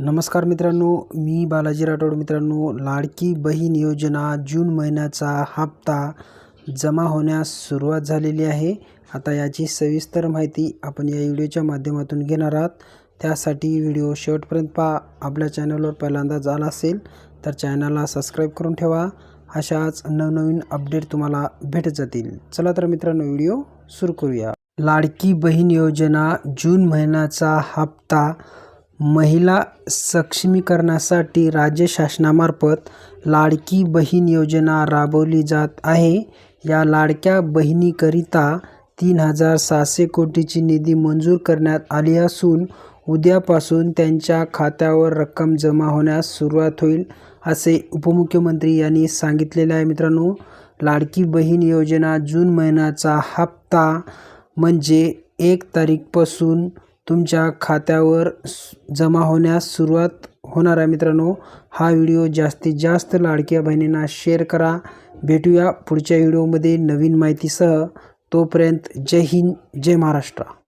नमस्कार मित्रांनो मी बालाजी राठोड मित्रांनो. लाडकी बहीण योजना जून महिन्याचा हप्ता जमा होण्यास सुरुवात झालेली आहे. आता याची सविस्तर माहिती आपण या व्हिडिओच्या माध्यमातून घेणार आहात. त्यासाठी व्हिडिओ शेवटपर्यंत पहा. आपल्या चॅनलवर पहिल्यांदा झाला असेल तर चॅनलला सबस्क्राईब करून ठेवा. अशाच नवनवीन अपडेट तुम्हाला भेटत जातील. चला तर मित्रांनो व्हिडिओ सुरू करूया. लाडकी बहीण योजना जून महिन्याचा हप्ता महिला सक्षमीकरणासाठी राज्य शासनामार्फत लाडकी बहीण योजना राबवली जात आहे. या लाडक्या बहिणीकरिता तीन हजार सहाशे कोटीची निधी मंजूर करण्यात आली असून उद्यापासून त्यांच्या खात्यावर रक्कम जमा होण्यास सुरुवात होईल असे उपमुख्यमंत्री यांनी सांगितलेले आहे. मित्रांनो लाडकी बहीण योजना जून महिन्याचा हप्ता म्हणजे एक तारीखपासून तुमच्या खात्यावर जमा होण्यास सुरुवात होणार आहे मित्रांनो. हा व्हिडिओ जास्तीत जास्त लाडक्या बहिणींना शेअर करा. भेटूया पुढच्या व्हिडिओमध्ये नवीन माहितीसह. तोपर्यंत जय हिंद जय महाराष्ट्र.